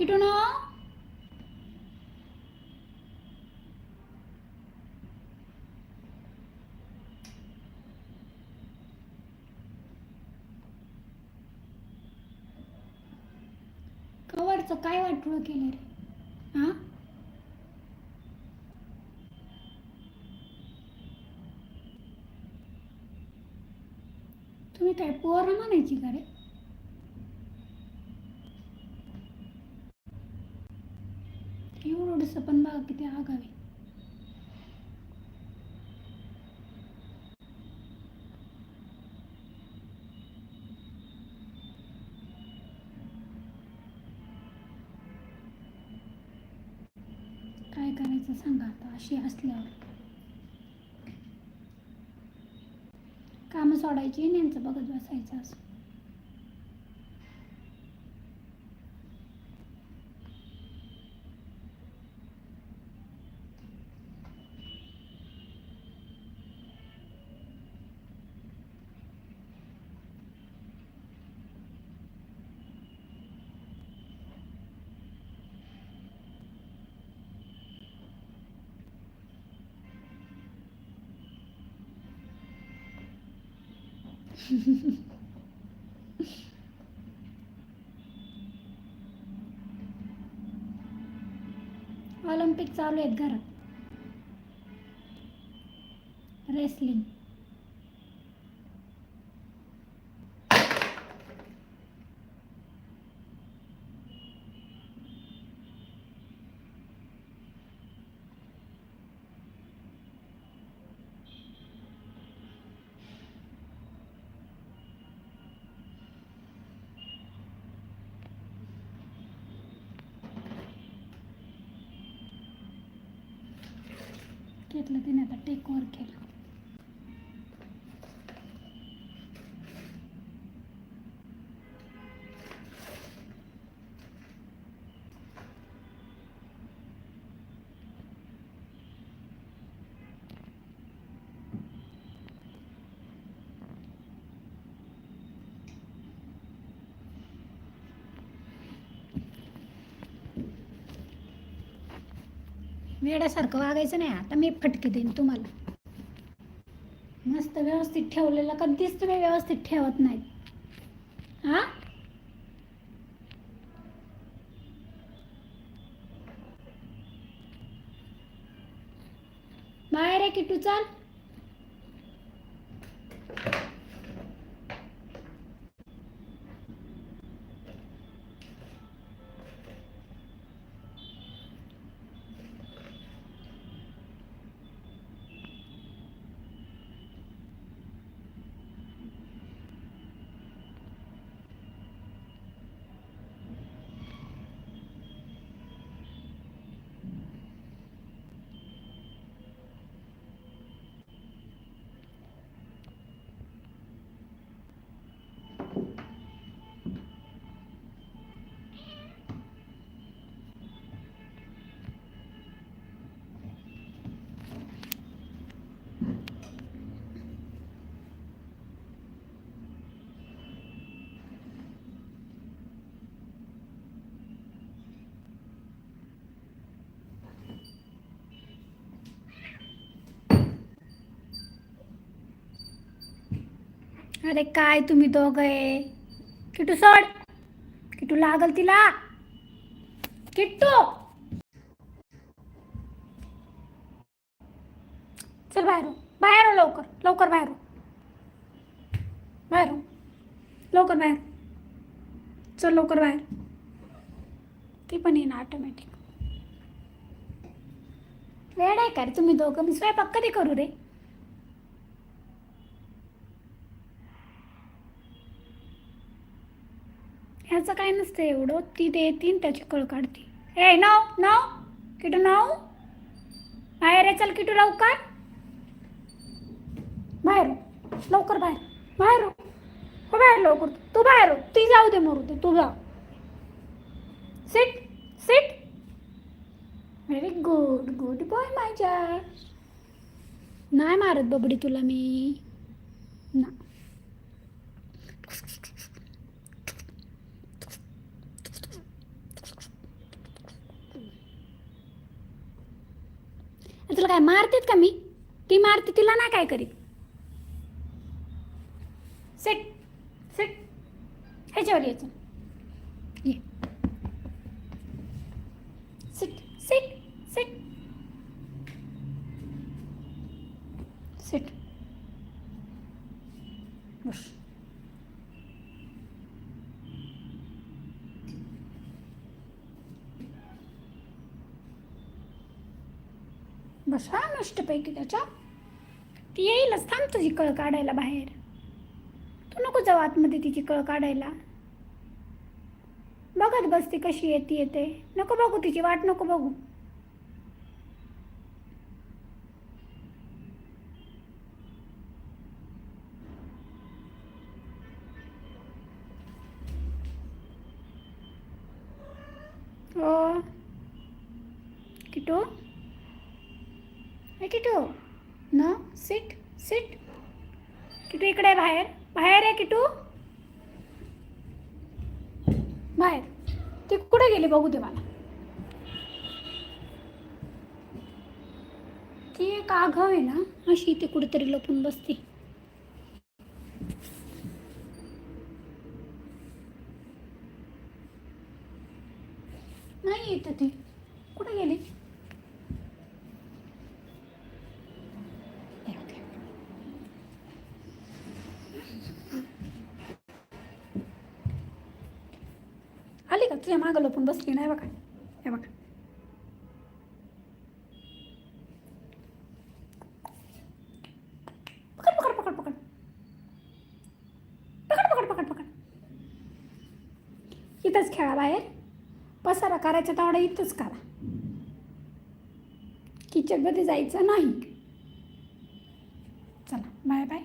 किटून कवरचं काय वाटलं केलं रे? हा? तुम्ही काय पोर म्हणायची का रे? एवढंसं पण बघा किती आगावे. काय करायचं सांगा आता? अशी असल्यावर कामं सोडायची आणि यांचं बघत बसायचं असं. ऑलिम्पिक चालू आहेत घरात. रेसलिंग. घेतलं तिने आता टेक केलं. वेड्यासारखं वागायचं नाही. आता मी फटके देईन तुम्हाला. मस्त व्यवस्थित ठेवलेलं कधीच तुम्ही व्यवस्थित ठेवत नाहीत. हा बाहेर आहे किटू चाल. अरे काय तुम्ही दोघं किटू सोड. किटू लागल तिला. किट्टू. चल बाहेर बाहेर लवकर. लवकर बाहेर बाहेर लवकर बाहेर चल लवकर बाहेर ती पण येईन ऑटोमॅटिक वेळ आहे का रे? तुम्ही दोघं? मी स्वयंपाक कधी करू रे? ह्याचं काय नसतं एवढं. ती देतीन त्याची कळ काढती. ए नाव नाव? किटू नाव? बाहेर आहे चल किटू लवकर. बाहेर लवकर बाहेर बाहेर हो. बाहेर लवकर. तू बाहेर ती जाऊ दे मरू दे. तू जा. Sit sit very good good boy माझ्या नाही मारत बबडी तुला मी. ना. काय मारतेत का मी? ती मारते तिला नाही काय करीत? सेट सेट ह्याच्यावर यायचं ये. सिट सिट सिट सिट बस बसा मस्तपैकी त्याच्या. ती येईलच थांब तुझी कळ काढायला बाहेर. तू नको जाऊ आतमध्ये तिची कळ काढायला. बघत बसते कशी येते येते. नको बघू तिची वाट नको बघू. हो. किटू? ए किटू न सिट सिट किटू इकडे आहे बाहेर. बाहेर आहे किटू. बाहेर. ती कुठे गेली बघू दे मला. ती एक आघाव आहे ना अशी ती कुठेतरी लपून बसते. नाही येत ती. कुठे गेली हे बघ. आली मागं लपून बसली नाही बघा. हे बघा. पकड पकड पकड पकड. पकड पकड पकड पकड. इथंच खेळा बाहेर. पसारा करायचा तावडा इथंच करा. किचनमध्ये जायचं नाही. चला बाय बाय.